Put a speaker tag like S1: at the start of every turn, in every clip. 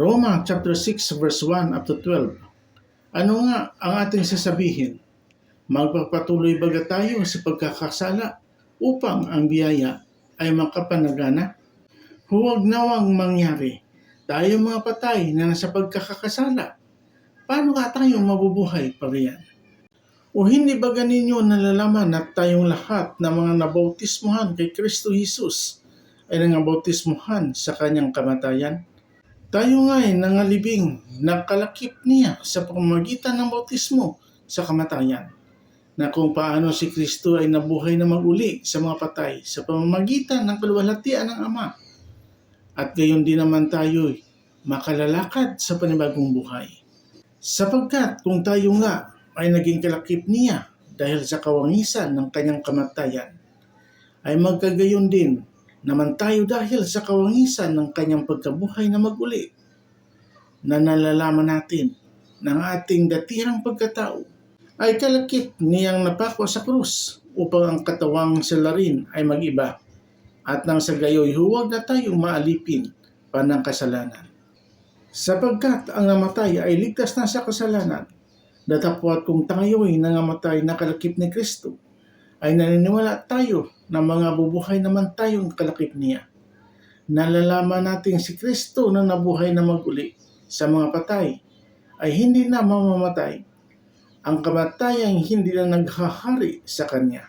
S1: Roma chapter 6 verse 1 up to 12. Ano nga ang ating sasabihin? Magpapatuloy baga tayo sa pagkakasala upang ang biyaya ay makapanagana? Huwag nawang mangyari. Tayo mga patay na nasa pagkakakasala. Paano ka tayo mabubuhay pa riyan? O hindi ba ganinyo nalalaman na tayong lahat na mga nabautismuhan kay Kristo Jesus ay nangabautismuhan sa kanyang kamatayan? Tayo nga ay nangalibing na kalakip niya sa pamamagitan ng bautismo sa kamatayan na kung paano si Kristo ay nabuhay na maguli sa mga patay sa pamamagitan ng kaluwalhatian ng Ama. At gayon din naman tayo makalalakad sa panibagong buhay. Sapagkat kung tayo nga ay naging kalakip niya dahil sa kawangisan ng kanyang kamatayan, ay magkagayon din naman tayo dahil sa kawangisan ng kanyang pagkabuhay na maguli na nalalaman natin ng ating datirang pagkatao ay kalakip niyang napakwa sa krus upang ang katawang sila rin ay magiba at nang sa gayoy huwag na tayong maalipin pa ng kasalanan. Sapagkat ang namatay ay ligtas na sa kasalanan, datapwat kung tayo'y nangamatay na kalakip ni Kristo, ay naniniwala tayo na mga bubuhay naman tayong kalakip niya. Nalalaman natin si Kristo na nabuhay na maguli sa mga patay ay hindi na mamamatay. Ang kamatayang hindi na naghahari sa Kanya.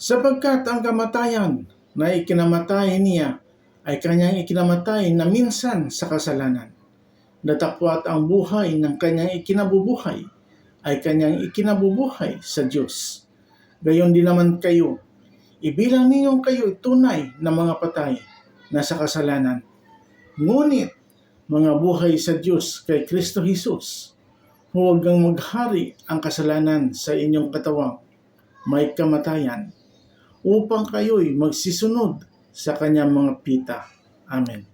S1: Sapagkat ang kamatayan na ikinamatay niya ay kanyang ikinamatay na minsan sa kasalanan. Datapwat ang buhay ng kanyang ikinabubuhay ay kanyang ikinabubuhay sa Diyos. Gayon din naman kayo, ibilang ninyong kayo tunay na mga patay na sa kasalanan. Ngunit, mga buhay sa Diyos kay Kristo Jesus, huwag kang maghari ang kasalanan sa inyong katawang may kamatayan upang kayo'y magsisunod sa kanyang mga pita. Amen.